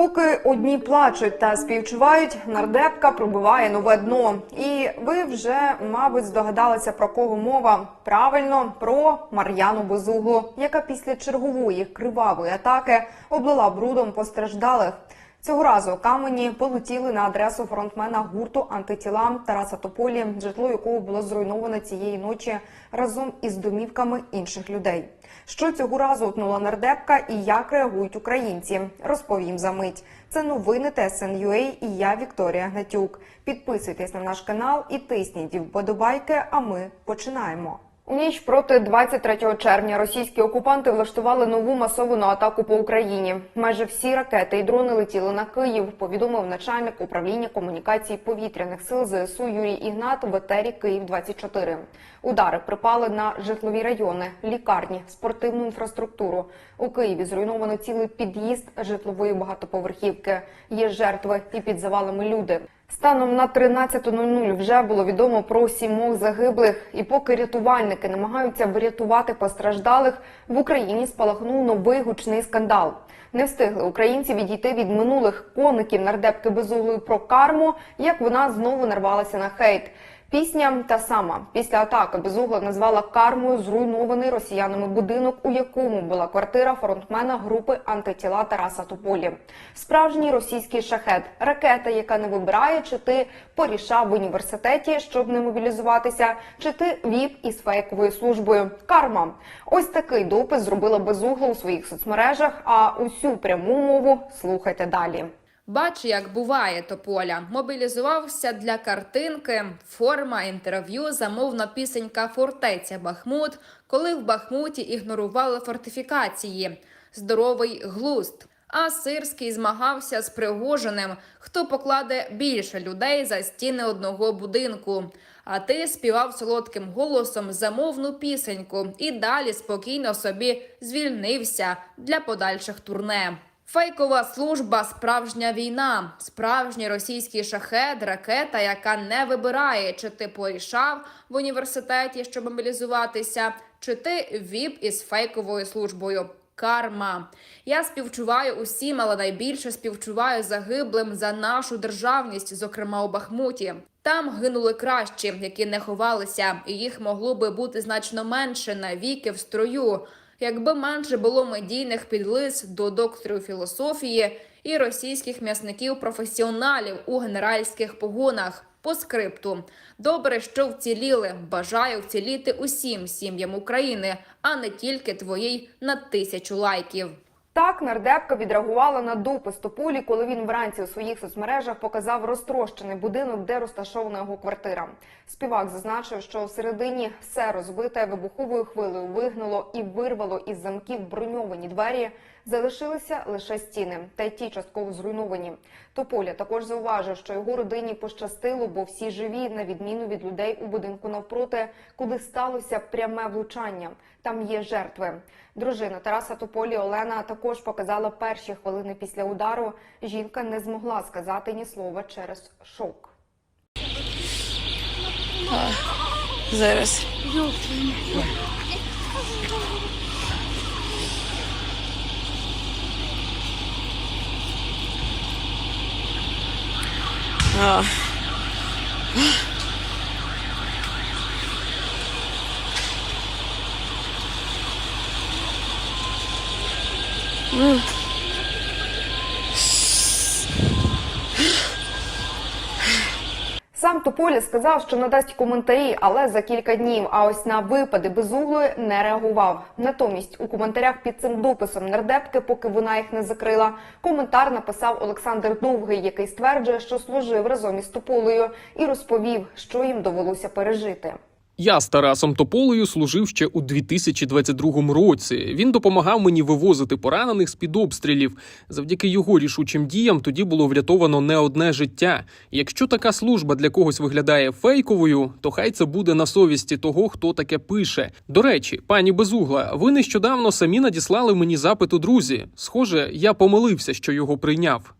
Поки одні плачуть та співчувають, нардепка пробиває нове дно. І ви вже, мабуть, здогадалися про кого мова. Правильно, про Мар'яну Безуглу, яка після чергової кривавої атаки облила брудом постраждалих. Цього разу камені полетіли на адресу фронтмена гурту антитіла Тараса Тополі, житло якого було зруйноване цієї ночі разом із домівками інших людей. Що цього разу утнула нардепка і як реагують українці? Розповім за мить. Це новини ТСН.UA і я Вікторія Гнатюк. Підписуйтесь на наш канал і тисніть вподобайки. А ми починаємо. У ніч проти 23 червня російські окупанти влаштували нову масовану атаку по Україні. Майже всі ракети і дрони летіли на Київ. Повідомив начальник управління комунікацій повітряних сил ЗСУ Юрій Ігнат в етері Київ 24 Удари припали на житлові райони, лікарні, спортивну інфраструктуру. У Києві зруйновано цілий під'їзд житлової багатоповерхівки. Є жертви і під завалами люди. Станом на 13.00 вже було відомо про сімох загиблих. І поки рятувальники намагаються врятувати постраждалих, в Україні спалахнув новий гучний скандал. Не встигли українці відійти від минулих коників нардепки безуглої про карму, як вона знову нарвалася на хейт. Пісня та сама після атаки безугла назвала кармою зруйнований росіянами будинок, у якому була квартира фронтмена групи антитіла Тараса Тополі. Справжній російський шахет, ракета, яка не вибирає, чи ти порішав в університеті, щоб не мобілізуватися, чи ти віп із фейковою службою. Карма. Ось такий допис зробила безугла у своїх соцмережах. А усю пряму мову слухайте далі. Бач, як буває Тополя. Мобілізувався для картинки, форма, інтерв'ю, замовна пісенька Фортеця Бахмут, коли в Бахмуті ігнорували фортифікації. Здоровий глузд. А Сирський змагався з Пригожиним, хто покладе більше людей за стіни одного будинку. А ти співав солодким голосом замовну пісеньку і далі спокійно собі звільнився для подальших турне. Фейкова служба, справжня війна, справжній російський шахет, ракета, яка не вибирає, чи ти порішав в університеті, щоб мобілізуватися, чи ти віп із фейковою службою. Карма. Я співчуваю усім, але найбільше співчуваю загиблим за нашу державність, зокрема у Бахмуті. Там гинули кращі, які не ховалися, і їх могло би бути значно менше навіки в строю якби менше було медійних підлиз до докторів філософії і російських м'ясників-професіоналів у генеральських погонах. По скрипту добре, що вціліли. Бажаю вціліти усім сім'ям України, а не тільки твоїй на тисячу лайків. Так нардепка відреагувала на допис Тополі, коли він вранці у своїх соцмережах показав розтрощений будинок, де розташована його квартира. Співак зазначив, що всередині все розбите вибуховою хвилею вигнало і вирвало із замків броньовані двері. Залишилися лише стіни, та й ті частково зруйновані. Тополя також зауважив, що його родині пощастило, бо всі живі, на відміну від людей у будинку навпроти, куди сталося пряме влучання. Там є жертви. Дружина Тараса Тополі Олена також показала перші хвилини після удару. Жінка не змогла сказати ні слова через шок. Зараз. А. Сам Тополі сказав, що надасть коментарі, але за кілька днів. А ось на випади безуглої не реагував. Натомість у коментарях під цим дописом нардепки, поки вона їх не закрила, коментар написав Олександр Довгий, який стверджує, що служив разом із Тополею, і розповів, що їм довелося пережити. Я з Тарасом Тополею служив ще у 2022 році. Він допомагав мені вивозити поранених з під обстрілів. Завдяки його рішучим діям тоді було врятовано не одне життя. Якщо така служба для когось виглядає фейковою, то хай це буде на совісті того, хто таке пише. До речі, пані Безугла, ви нещодавно самі надіслали мені запит у друзі. Схоже, я помилився, що його прийняв.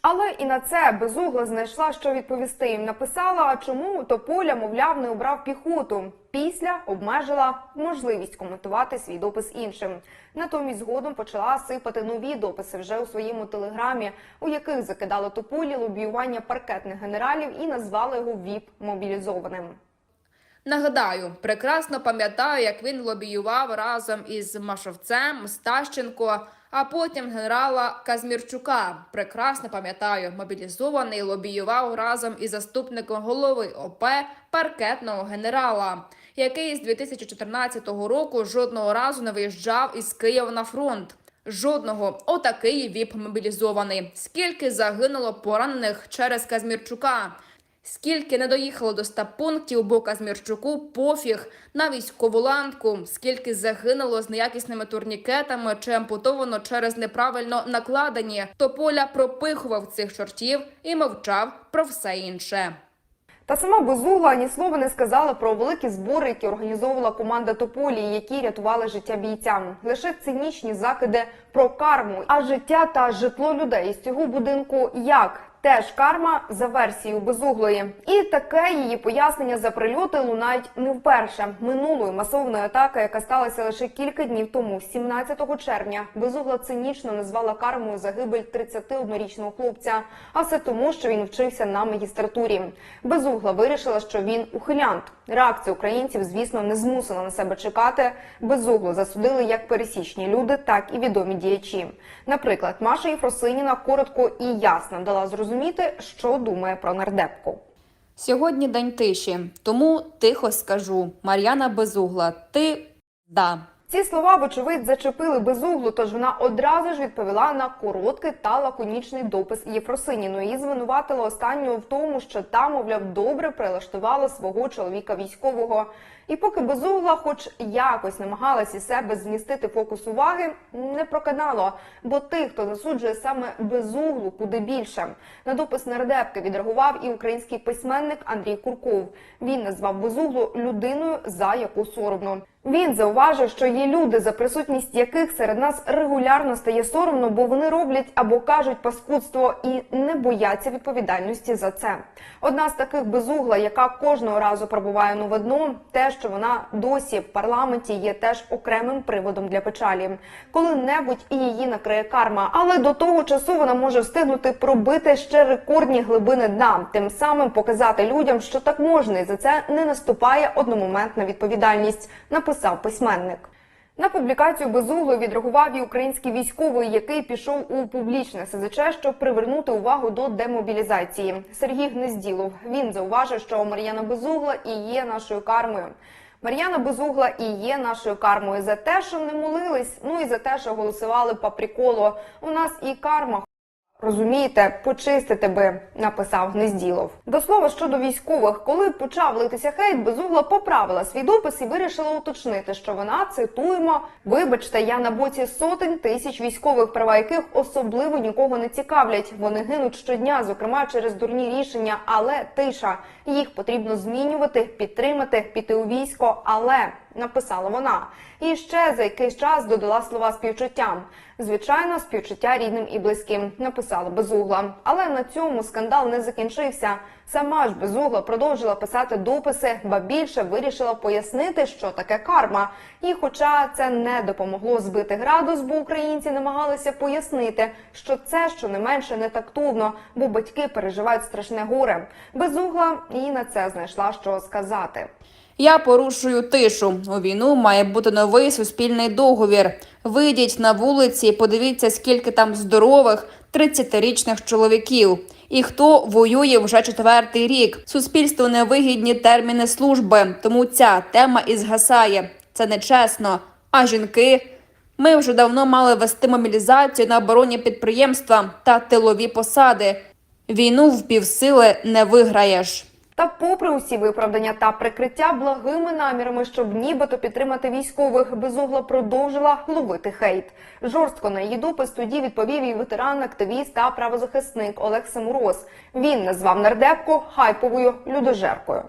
Але і на це безугла знайшла, що відповісти. Написала, чому Тополя, мовляв, не обрав піхоту. Після обмежила можливість коментувати свій допис іншим. Натомість згодом почала сипати нові дописи вже у своєму телеграмі, у яких закидала Тополі лобіювання паркетних генералів і назвала його ВІП мобілізованим. Нагадаю, прекрасно пам'ятаю, як він лобіював разом із Машовцем, Стащенко, а потім генерала Казмірчука. Прекрасно пам'ятаю, мобілізований лобіював разом із заступником голови ОП паркетного генерала, який з 2014 року жодного разу не виїжджав із Києва на фронт. Жодного отакий віп мобілізований. Скільки загинуло поранених через Казмірчука? Скільки не доїхало до ста пунктів, бо Казмірчуку пофіг на військову ланку, скільки загинуло з неякісними турнікетами чи ампутовано через неправильно накладені, Тополя пропихував цих чортів і мовчав про все інше. Та сама Безугла ні слова не сказала про великі збори, які організовувала команда Тополі, які рятували життя бійцям. Лише цинічні закиди про карму, а життя та житло людей із цього будинку як. Теж карма за версією безуглої, і таке її пояснення за прильоти лунають не вперше. Минулої масовної атаки, яка сталася лише кілька днів тому, 17 червня, безугла цинічно назвала кармою загибель 31-річного хлопця. А все тому, що він вчився на магістратурі. Безугла вирішила, що він ухилянт. Реакція українців, звісно, не змусила на себе чекати. Безугло засудили як пересічні люди, так і відомі діячі. Наприклад, Маша Єфросиніна коротко і ясно дала зрозуміти, що думає про нардепку. Сьогодні день тиші, тому тихо скажу. Мар'яна Безугла, ти да. Ці слова, вочевидь, зачепили безуглу, тож вона одразу ж відповіла на короткий та лаконічний допис Єфросиніної і звинуватила останнього в тому, що та, мовляв, добре прилаштувала свого чоловіка військового. І поки безугла, хоч якось намагалась із себе змістити фокус уваги, не проканало, бо тих, хто засуджує саме безуглу, куди більше. На допис нардепки відреагував і український письменник Андрій Курков. Він назвав безуглу людиною, за яку соромно. Він зауважив, що є люди, за присутність яких серед нас регулярно стає соромно, бо вони роблять або кажуть паскудство і не бояться відповідальності за це. Одна з таких безугла, яка кожного разу пробуває нове дно, те, що вона досі в парламенті є теж окремим приводом для печалі. Коли-небудь і її накриє карма, але до того часу вона може встигнути пробити ще рекордні глибини дна, тим самим показати людям, що так можна, і за це не наступає одномоментна відповідальність. Написав письменник. На публікацію безугло відреагував і український військовий, який пішов у публічне СЗЧ, щоб привернути увагу до демобілізації. Сергій Гнезділов. Він зауважив, що Мар'яна Безугла і є нашою кармою. Мар'яна Безугла і є нашою кармою за те, що не молились, ну і за те, що голосували по. У нас і карма. Розумієте, почистити би, написав Гнезділов. До слова щодо військових, коли почав литися хейт, безугла поправила свій допис і вирішила уточнити, що вона цитуємо: Вибачте, я на боці сотень тисяч військових, права яких особливо нікого не цікавлять. Вони гинуть щодня, зокрема через дурні рішення, але тиша. Їх потрібно змінювати, підтримати, піти у військо, але. Написала вона, і ще за якийсь час додала слова співчуттям. Звичайно, співчуття рідним і близьким написала безугла. Але на цьому скандал не закінчився. Сама ж безугла продовжила писати дописи, ба більше вирішила пояснити, що таке карма. І, хоча це не допомогло збити градус, бо українці намагалися пояснити, що це щонайменше не тактовно, бо батьки переживають страшне горе. Безугла і на це знайшла що сказати. Я порушую тишу. У війну має бути новий суспільний договір. Вийдіть на вулиці, і подивіться, скільки там здорових 30-річних чоловіків. І хто воює вже четвертий рік. Суспільству невигідні терміни служби, тому ця тема і згасає. Це нечесно. А жінки. Ми вже давно мали вести мобілізацію на оборонні підприємства та тилові посади. Війну в півсили не виграєш. Та, попри усі виправдання та прикриття благими намірами, щоб нібито підтримати військових, безугла продовжила ловити хейт. Жорстко на її допис тоді відповів і ветеран, активіст та правозахисник Олег Семуроз. Він назвав нардепку хайповою людожеркою.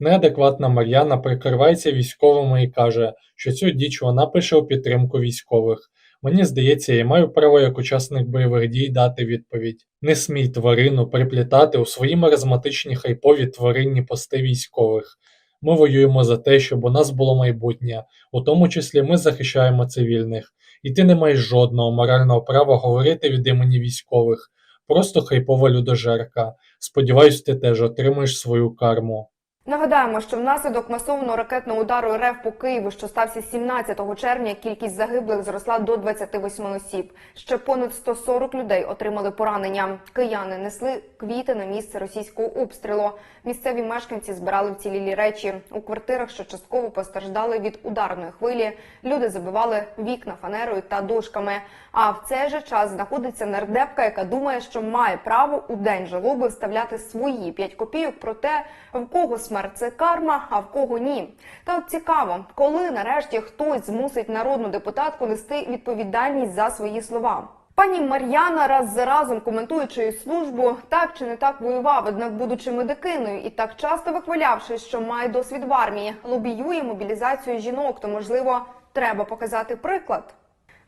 Неадекватна Мар'яна прикривається військовими і каже, що цю діч вона пише у підтримку військових. Мені здається, я маю право як учасник бойових дій дати відповідь. Не смій тварину приплітати у свої маразматичні хайпові тваринні пости військових. Ми воюємо за те, щоб у нас було майбутнє, у тому числі ми захищаємо цивільних, і ти не маєш жодного морального права говорити від імені військових. Просто хайпова людожерка. Сподіваюсь, ти теж отримаєш свою карму. Нагадаємо, що внаслідок масованого ракетного удару РФ по Києву, що стався 17 червня, кількість загиблих зросла до 28 осіб. Ще понад 140 людей отримали поранення. Кияни несли квіти на місце російського обстрілу. Місцеві мешканці збирали вцілілі речі у квартирах, що частково постраждали від ударної хвилі. Люди забивали вікна фанерою та дошками. А в цей же час знаходиться нардепка, яка думає, що має право у день жалоби вставляти свої 5 копійок про те, в кого смерть це карма, а в кого ні. Та от цікаво, коли нарешті хтось змусить народну депутатку нести відповідальність за свої слова. Пані Мар'яна раз за разом коментуючи службу, так чи не так воював, однак будучи медикиною і так часто вихвалявшись, що має досвід в армії, лобіює мобілізацію жінок, то можливо треба показати приклад.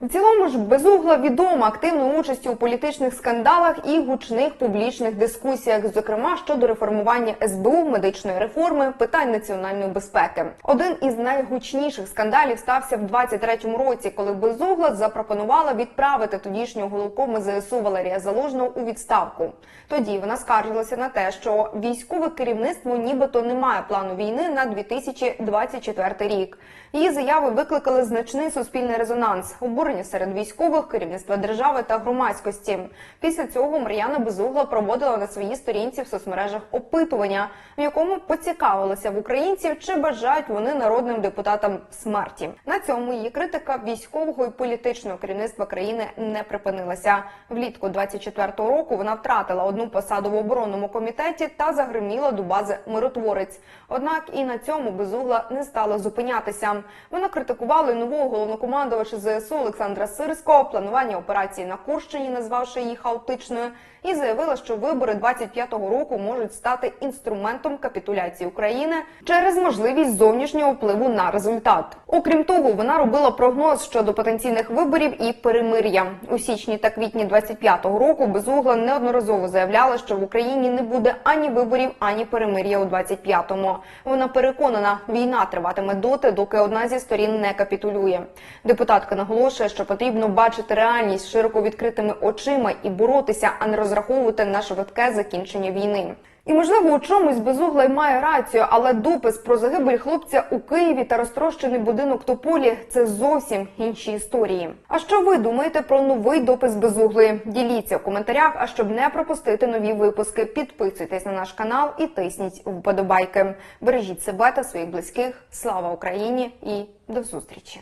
В цілому ж безугла відома активною участю у політичних скандалах і гучних публічних дискусіях, зокрема щодо реформування СБУ, медичної реформи, питань національної безпеки. Один із найгучніших скандалів стався в 23-му році, коли безугла запропонувала відправити тодішнього головкому ЗСУ Валерія Залужного у відставку. Тоді вона скаржилася на те, що військове керівництво нібито не має плану війни на 2024 рік. Її заяви викликали значний суспільний резонанс, обурення серед військових, керівництва держави та громадськості. Після цього Мар'яна Безугла проводила на своїй сторінці в соцмережах опитування, в якому поцікавилася в українців, чи бажають вони народним депутатам смерті. На цьому її критика військового і політичного керівництва країни не припинилася. Влітку 24-го року вона втратила одну посаду в оборонному комітеті та загриміла до бази миротворець. Однак і на цьому безугла не стала зупинятися. Вона критикувала нового головнокомандувача ЗСУ Олександра Сирського, планування операції на Курщині, назвавши її хаотичною, і заявила, що вибори 25-го року можуть стати інструментом капітуляції України через можливість зовнішнього впливу на результат. Окрім того, вона робила прогноз щодо потенційних виборів і перемир'я у січні та квітні 25-го року. Безугла неодноразово заявляла, що в Україні не буде ані виборів, ані перемир'я у 25-му. Вона переконана, війна триватиме доти, доки одна зі сторін не капітулює. Депутатка наголошує, що потрібно бачити реальність широко відкритими очима і боротися, а не розраховувати на швидке закінчення війни. І можливо у чомусь безугла й має рацію, але допис про загибель хлопця у Києві та розтрощений будинок Тополі це зовсім інші історії. А що ви думаєте про новий допис безугли? Діліться в коментарях. А щоб не пропустити нові випуски, підписуйтесь на наш канал і тисніть вподобайки. Бережіть себе та своїх близьких. Слава Україні і до зустрічі!